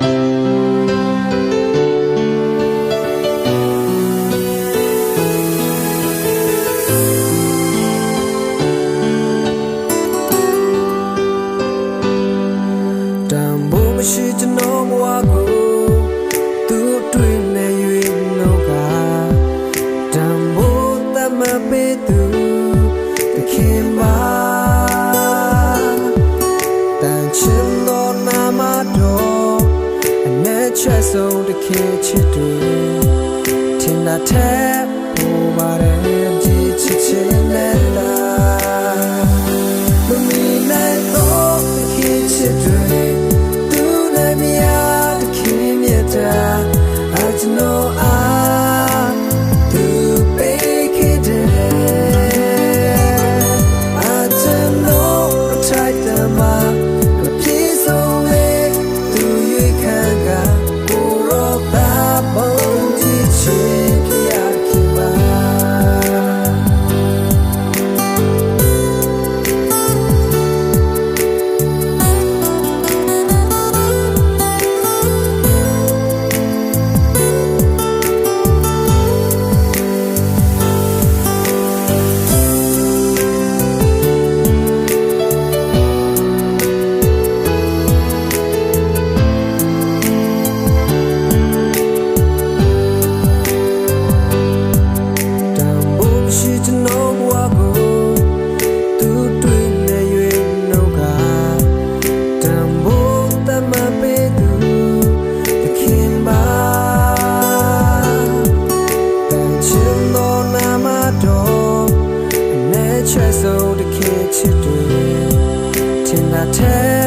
Música ချက်ဆုံးတစ်ခေချစ်တွေထင်တာแท้ပေါ်ပါတယ် I tell